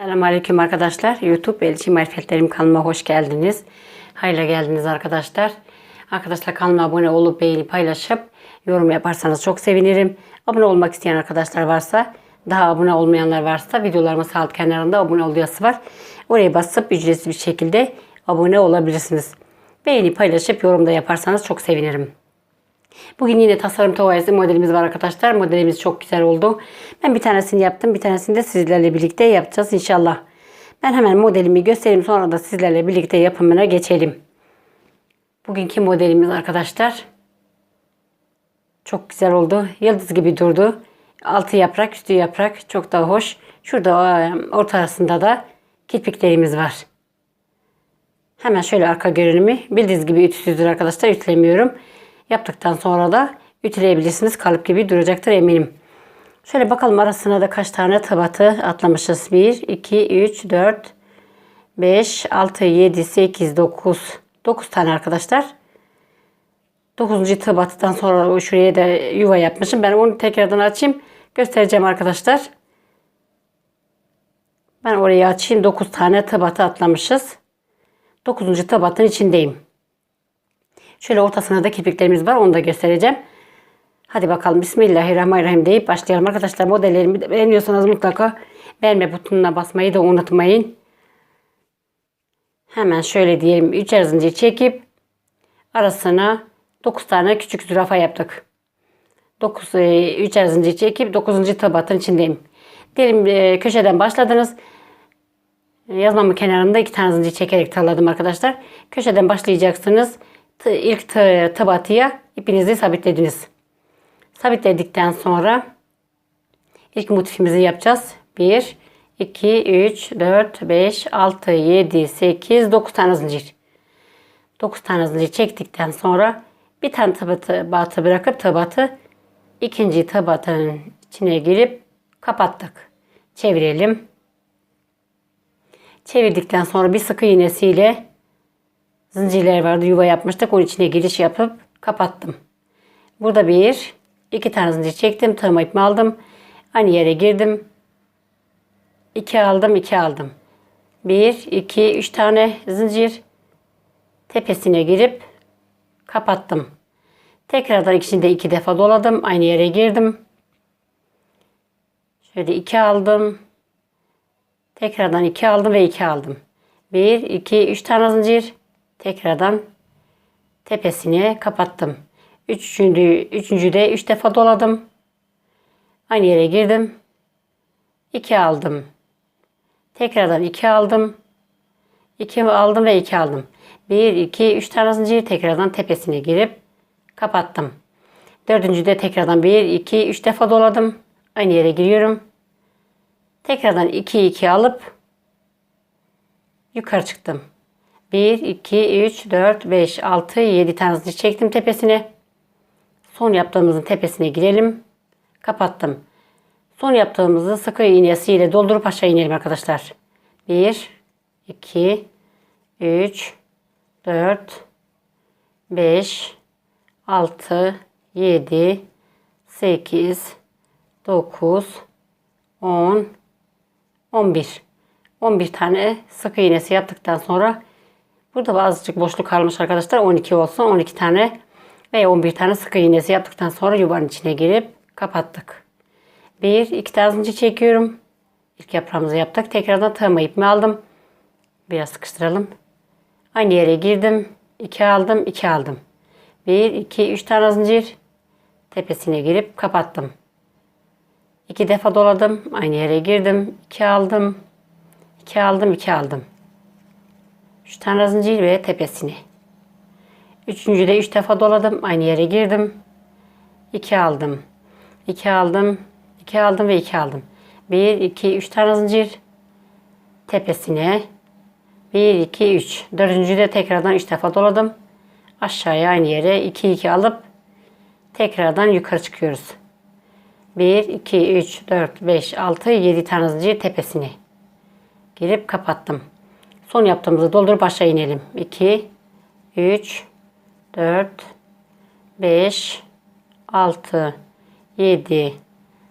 Selamünaleyküm arkadaşlar. YouTube Elçi Marifetlerim kanalıma hoş geldiniz. Hayırlı geldiniz arkadaşlar. Arkadaşlar kanalıma abone olup beğeni paylaşıp yorum yaparsanız çok sevinirim. Abone olmak isteyen arkadaşlar varsa daha abone olmayanlar varsa videolarımın sağ alt kenarında abone ol yazısı var. Oraya basıp ücretsiz bir şekilde abone olabilirsiniz. Beğeni paylaşıp yorum da yaparsanız çok sevinirim. Bugün yine tasarım tuvayesi modelimiz var arkadaşlar. Modelimiz çok güzel oldu. Ben bir tanesini yaptım. Bir tanesini de sizlerle birlikte yapacağız inşallah. Ben hemen modelimi göstereyim. Sonra da sizlerle birlikte yapımına geçelim. Bugünkü modelimiz arkadaşlar. Çok güzel oldu. Yıldız gibi durdu. Altı yaprak, üstü yaprak. Çok daha hoş. Şurada e, ortasında da kirpiklerimiz var. Hemen şöyle arka görünümü bildiğiniz gibi ütüsüzdür arkadaşlar. Ütülemiyorum. Yaptıktan sonra da ütüleyebilirsiniz. Kalıp gibi duracaktır eminim. Şöyle bakalım arasına da kaç tane tabatı atlamışız. 1, 2, 3, 4, 5, 6, 7, 8, 9. 9 tane arkadaşlar. 9. tıbatıdan sonra şuraya da yuva yapmışım. Ben onu tekrardan açayım. Göstereceğim arkadaşlar. Ben orayı açayım. 9 tane tıbatı atlamışız. 9. tıbatın içindeyim. Şöyle ortasına da kirpiklerimiz var. Onu da göstereceğim. Hadi bakalım Bismillahirrahmanirrahim deyip başlayalım. Arkadaşlar modellerimi de beğeniyorsanız mutlaka beğenme butonuna basmayı da unutmayın. Hemen şöyle diyelim 3 zincir çekip arasına 9 tane küçük zürafa yaptık. 9 3 zincir çekip 9. tabatın içindeyim. Diyelim e, köşeden başladınız. Yazmamın kenarında iki tane zincir çekerek tırladım arkadaşlar. Köşeden başlayacaksınız. İlk tabatıya ipinizi sabitlediniz. Sabitledikten sonra ilk motifimizi yapacağız. 1, 2, 3, 4, 5, 6, 7, 8, 9 tane zincir. 9 tane zincir çektikten sonra bir tane tabatı batı bırakıp tabatı ikinci tabatının içine girip kapattık. Çevirelim. Çevirdikten sonra bir sıkı iğnesiyle zincirler vardı. Yuva yapmıştık. Onun içine giriş yapıp kapattım. Burada bir, iki tane zincir çektim. Tığıma ipimi aldım. Aynı yere girdim. İki aldım, iki aldım. Bir, iki, üç tane zincir. Tepesine girip kapattım. Tekrardan ikisini iki defa doladım. Aynı yere girdim. Şöyle iki aldım. Tekrardan iki aldım ve iki aldım. Bir, iki, üç tane zincir. Tekrardan tepesini kapattım. Üçüncü, üçüncü de üç defa doladım. Aynı yere girdim. İki aldım. Tekrardan iki aldım. İki aldım ve iki aldım. Bir, iki, üç tane zincir tekrardan tepesine girip kapattım. Dördüncü de tekrardan bir, iki, üç defa doladım. Aynı yere giriyorum. Tekrardan iki, iki alıp yukarı çıktım. 1, 2, 3, 4, 5, 6, 7 tane zincir çektim tepesine. Son yaptığımızın tepesine girelim. Kapattım. Son yaptığımızı sıkı iğnesiyle doldurup aşağı inelim arkadaşlar. 1, 2, 3, 4, 5, 6, 7, 8, 9, 10, 11. 11 tane sık iğnesi yaptıktan sonra burada azıcık boşluk kalmış arkadaşlar. 12 olsun. 12 tane veya 11 tane sık iğnesi yaptıktan sonra yuvanın içine girip kapattık. 1 2 tane zincir çekiyorum. İlk yaprağımızı yaptık. Tekrardan tığıma ipimi aldım. Biraz sıkıştıralım. Aynı yere girdim. 2 aldım, 2 aldım. 1 2 3 tane zincir tepesine girip kapattım. 2 defa doladım. Aynı yere girdim. 2 aldım. 2 aldım, 2 aldım. 3 tane zincir ve tepesini. Üçüncü de 3 defa doladım. Aynı yere girdim. 2 aldım. 2 aldım. 2 aldım ve 2 aldım. 1, 2, 3 tane zincir. Tepesine. 1, 2, 3. Dördüncü de tekrardan 3 defa doladım. Aşağıya aynı yere 2, 2 alıp tekrardan yukarı çıkıyoruz. 1, 2, 3, 4, 5, 6, 7 tane zincir tepesini girip kapattım. Son yaptığımızı doldurup aşağı inelim. 2, 3, 4, 5, 6, 7,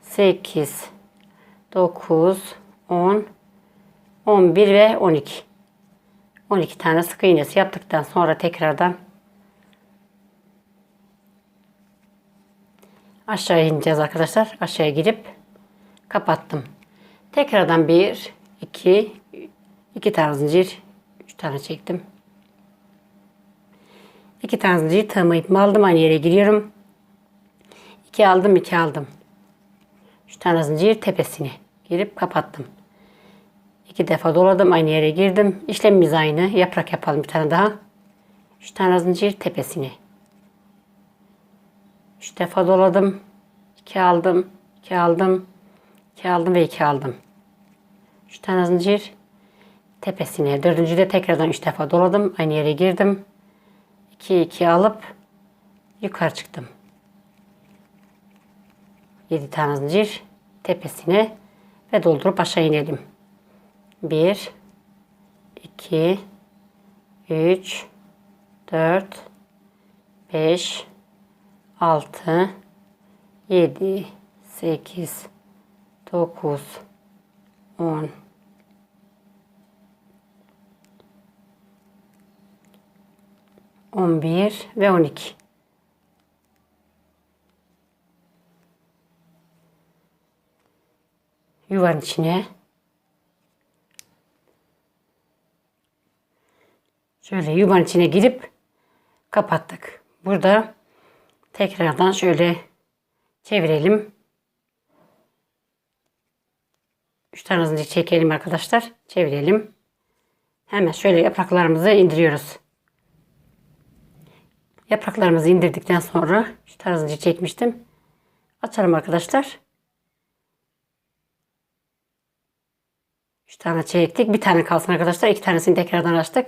8, 9, 10, 11 ve 12. 12 tane sık iğnesi yaptıktan sonra tekrardan aşağı ineceğiz arkadaşlar. Aşağıya girip kapattım. Tekrardan 1 2 2 tane zincir 3 tane çektim. 2 tane zincir tığımı ipimi aldım aynı yere giriyorum. 2 aldım 2 aldım. 3 tane zincir tepesini girip kapattım. 2 defa doladım aynı yere girdim. İşlemimiz aynı. Yaprak yapalım bir tane daha. 3 tane zincir tepesini. 3 defa doladım. 2 aldım. 2 aldım. 2 aldım ve 2 aldım. 3 tane zincir tepesine. Dördüncüde tekrardan 3 defa doladım. Aynı yere girdim. 2 2 alıp yukarı çıktım. 7 tane zincir tepesine ve doldurup aşağı inelim. 1 2 3 4 5 6 7 8 9 10 11 ve 12 yuvanın içine şöyle yuvanın içine girip kapattık. Burada tekrardan şöyle çevirelim. 3 tane çekelim arkadaşlar. Çevirelim. Hemen şöyle yapraklarımızı indiriyoruz. Yapraklarımızı indirdikten sonra şu zincir çekmiştim. Açalım arkadaşlar. 3 tane çektik. Bir tane kalsın arkadaşlar. İki tanesini tekrardan açtık.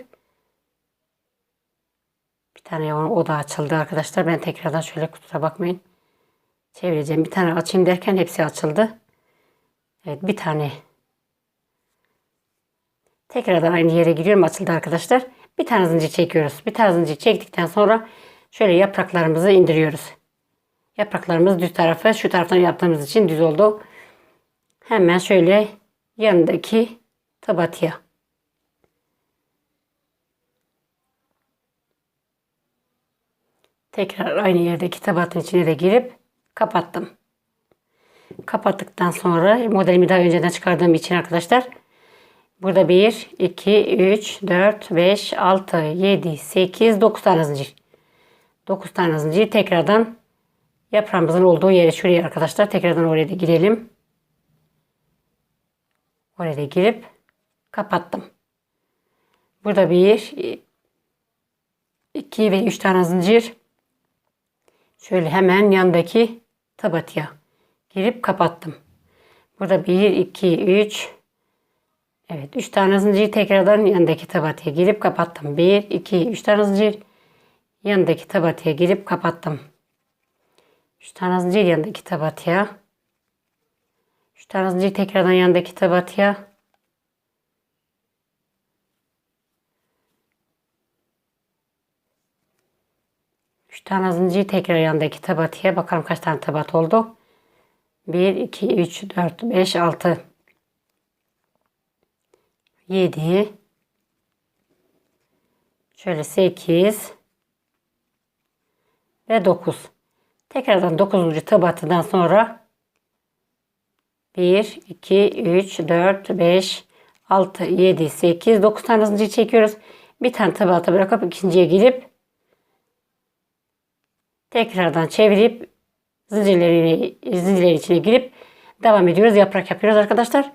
Bir tane o da açıldı arkadaşlar. Ben tekrardan şöyle kusura bakmayın. Çevireceğim. Bir tane açayım derken hepsi açıldı. Evet bir tane. Tekrardan aynı yere giriyorum. Açıldı arkadaşlar. Bir tane zincir çekiyoruz. Bir tane zincir çektikten sonra şöyle yapraklarımızı indiriyoruz. Yapraklarımız düz tarafı şu taraftan yaptığımız için düz oldu. Hemen şöyle yanındaki tabatıya. Tekrar aynı yerdeki tabatın içine de girip kapattım. Kapattıktan sonra modelimi daha önceden çıkardığım için arkadaşlar burada 1, 2, 3, 4, 5, 6, 7, 8, 9 tane zincir. 9 tane zincir tekrardan yaprağımızın olduğu yere şuraya arkadaşlar tekrardan oraya da girelim. Oraya da girip kapattım. Burada 1, 2 ve 3 tane zincir. Şöyle hemen yandaki tabatıya girip kapattım. Burada 1, 2, 3. Evet 3 tane zincir tekrardan yandaki tabatıya girip kapattım. 1, 2, 3 tane zincir. Yanındaki tabatıya girip kapattım. 3 tane zincir yanındaki tabatıya. 3 tane zincir tekrardan yanındaki tabatıya. Üç tane tekrar yanındaki tabatıya. Bakalım kaç tane tabat oldu. 1, 2, 3, 4, 5, 6, 7, şöyle 8 ve 9. Tekrardan 9. tabatıdan sonra 1, 2, 3, 4, 5, 6, 7, 8, 9 tane zincir çekiyoruz. Bir tane tabata bırakıp ikinciye girip tekrardan çevirip zincirlerini, zincirlerin içine girip devam ediyoruz. Yaprak yapıyoruz arkadaşlar.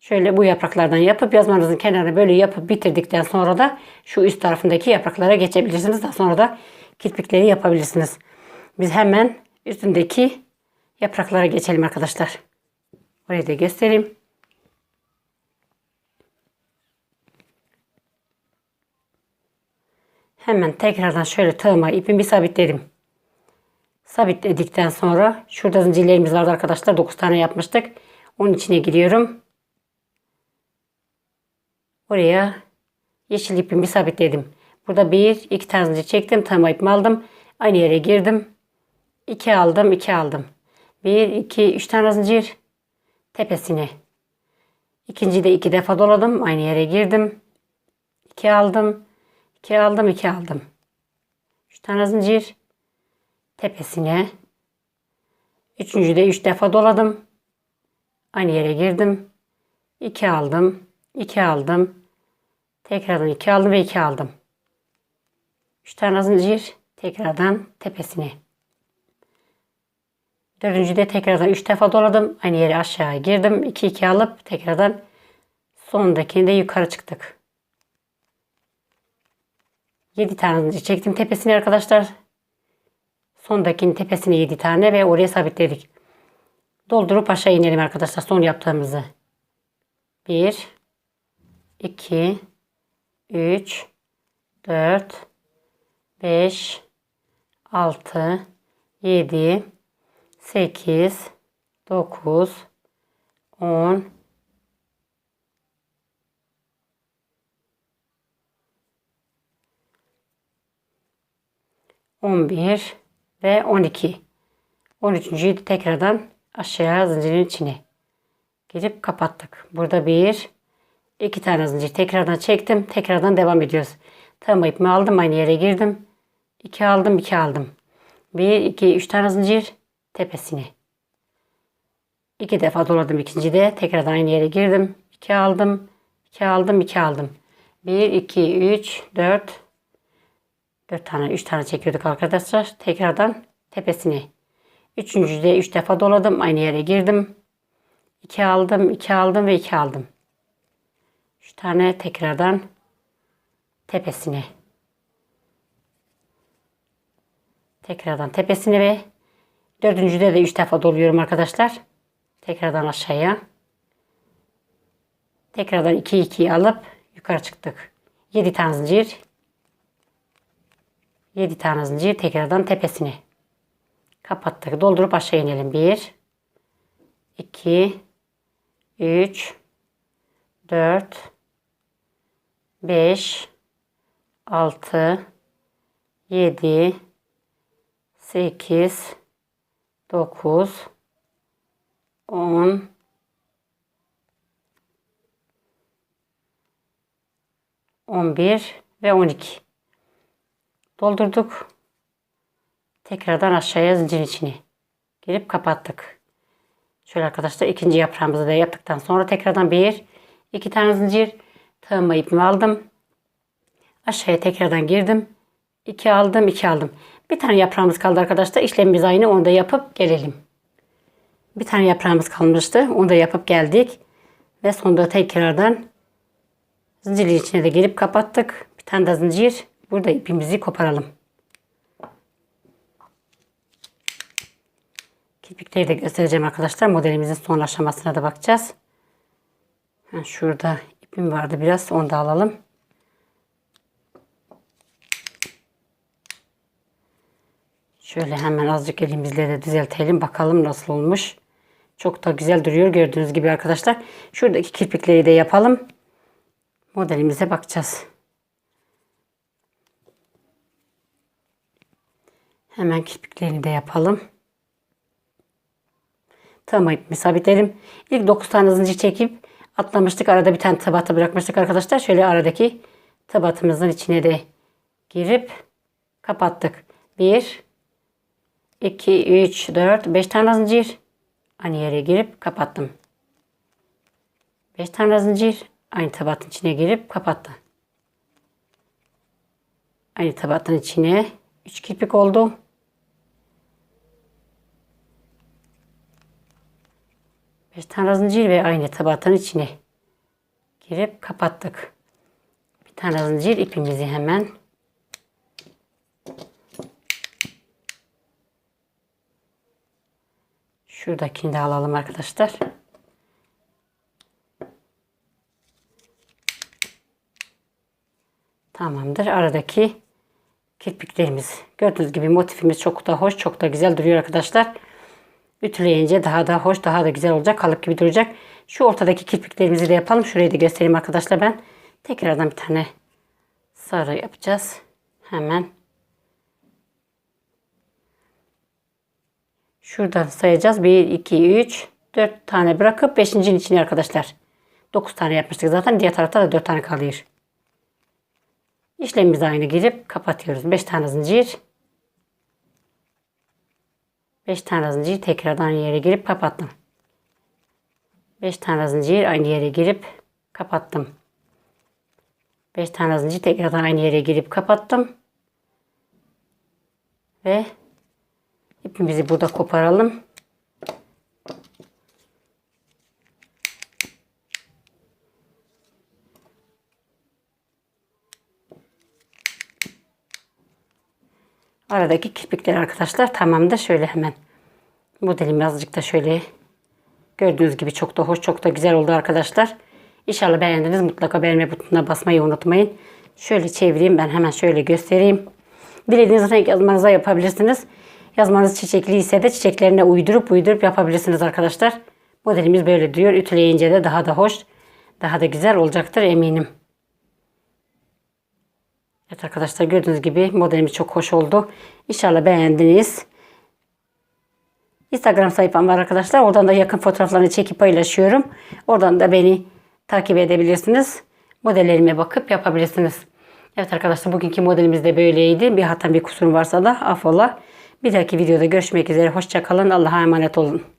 Şöyle bu yapraklardan yapıp yazmanızın kenarına böyle yapıp bitirdikten sonra da şu üst tarafındaki yapraklara geçebilirsiniz. Daha sonra da kirpikleri yapabilirsiniz. Biz hemen üstündeki yapraklara geçelim arkadaşlar. Orayı da göstereyim. Hemen tekrardan şöyle tığıma ipimi sabitledim. Sabitledikten sonra şurada zincirlerimiz vardı arkadaşlar. 9 tane yapmıştık. Onun içine giriyorum. Oraya yeşil ipimi sabitledim. Burada bir, iki tane zincir çektim. Tığıma ipimi aldım. Aynı yere girdim. 2 aldım, 2 aldım. 1, 2, 3 tane zincir tepesine. İkinciyi de iki defa doladım. Aynı yere girdim. 2 aldım. 2 aldım. 2 aldım. 3 tane zincir. Tepesine. Üçüncü de 3 defa doladım. Aynı yere girdim. 2 aldım. 2 aldım. Tekrardan 2 aldım ve 2 aldım. 3 tane zincir. Tekrardan tepesine. Dördüncü de tekrardan 3 defa doladım. Aynı yere aşağı girdim. 2 2 alıp tekrardan sondakinde yukarı çıktık. 7 tane zincir çektim tepesine arkadaşlar. Sondakinin tepesine 7 tane ve oraya sabitledik. Doldurup aşağı inelim arkadaşlar son yaptığımızı. 1 2 3 4 5 6 7 8 9 10 11 ve 12. 13.yü tekrardan aşağıya zincirin içine girip kapattık. Burada bir, iki tane zincir tekrardan çektim. Tekrardan devam ediyoruz. Tığımı ipimi aldım. Aynı yere girdim. 2 aldım. 2 aldım. 1, 2, 3 tane zincir tepesine. 2 defa doladım ikincide. Tekrardan aynı yere girdim. 2 aldım. 2 aldım. 2 aldım. 1, 2, 3, 4, 4 tane, 3 tane çekiyorduk arkadaşlar. Tekrardan tepesine. Üçüncüde 3 defa doladım. Aynı yere girdim. 2 aldım, 2 aldım ve 2 aldım. 3 tane tekrardan tepesine. Tekrardan tepesine ve dördüncüde de 3 defa doluyorum arkadaşlar. Tekrardan aşağıya. Tekrardan 2 2 alıp yukarı çıktık. 7 tane zincir. 7 tane zincir tekrardan tepesine. Kapattık. Doldurup aşağı inelim. 1 2 3 4 5 6 7 8 9 10 11 ve 12 doldurduk. Tekrardan aşağıya zincir içine girip kapattık. Şöyle arkadaşlar ikinci yaprağımızı da yaptıktan sonra tekrardan bir iki tane zincir tığımı ipimi aldım. Aşağıya tekrardan girdim. 2 aldım 2 aldım. Bir tane yaprağımız kaldı arkadaşlar. İşlemimiz aynı. Onu da yapıp gelelim. Bir tane yaprağımız kalmıştı. Onu da yapıp geldik. Ve sonunda tekrardan zincirin içine de girip kapattık. Bir tane de zincir. Burada ipimizi koparalım. Kirpikleri de göstereceğim arkadaşlar. Modelimizin son aşamasına da bakacağız. Şurada ipim vardı biraz. Onu da alalım. Şöyle hemen azıcık elimizle de düzeltelim. Bakalım nasıl olmuş. Çok da güzel duruyor gördüğünüz gibi arkadaşlar. Şuradaki kirpikleri de yapalım. Modelimize bakacağız. Hemen kirpiklerini de yapalım. Tamam ipimi sabitledim. İlk 9 tane zincir çekip atlamıştık. Arada bir tane tabatı bırakmıştık arkadaşlar. Şöyle aradaki tabatımızın içine de girip kapattık. 1 2 3 4 5 tane zincir aynı yere girip kapattım. 5 tane zincir aynı tabatın içine girip kapattım. Aynı tabatın içine 3 kirpik oldu. Bir tane zincir ve aynı tabatın içine girip kapattık. Bir tane zincir ipimizi hemen şuradakini de alalım arkadaşlar. Tamamdır. Aradaki kirpiklerimiz. Gördüğünüz gibi motifimiz çok da hoş, çok da güzel duruyor arkadaşlar. Ütüleyince daha da hoş, daha da güzel olacak. Kalıp gibi duracak. Şu ortadaki kirpiklerimizi de yapalım. Şurayı da göstereyim arkadaşlar ben. Tekrardan bir tane sarı yapacağız. Hemen. Şuradan sayacağız. 1, 2, 3, 4 tane bırakıp 5. içine arkadaşlar. 9 tane yapmıştık zaten. Diğer tarafta da 4 tane kalıyor. İşlemimiz aynı girip kapatıyoruz. 5 tane zincir. 5 tane zincir tekrardan yere girip kapattım. 5 tane zincir aynı yere girip kapattım. 5 tane zincir tekrardan aynı yere girip kapattım. Ve ipimizi burada koparalım. Aradaki kirpikler arkadaşlar tamamdır. Şöyle hemen modelim azıcık da şöyle gördüğünüz gibi çok da hoş çok da güzel oldu arkadaşlar. İnşallah beğendiniz. Mutlaka beğenme butonuna basmayı unutmayın. Şöyle çevireyim ben hemen şöyle göstereyim. Dilediğiniz renk yazmanıza yapabilirsiniz. Yazmanız çiçekli ise de çiçeklerine uydurup uydurup yapabilirsiniz arkadaşlar. Modelimiz böyle diyor. Ütüleyince de daha da hoş, daha da güzel olacaktır eminim. Evet arkadaşlar gördüğünüz gibi modelimiz çok hoş oldu. İnşallah beğendiniz. Instagram sayfam var arkadaşlar. Oradan da yakın fotoğraflarını çekip paylaşıyorum. Oradan da beni takip edebilirsiniz. Modellerime bakıp yapabilirsiniz. Evet arkadaşlar bugünkü modelimiz de böyleydi. Bir hatam bir kusurum varsa da affola. Bir dahaki videoda görüşmek üzere. Hoşçakalın. Allah'a emanet olun.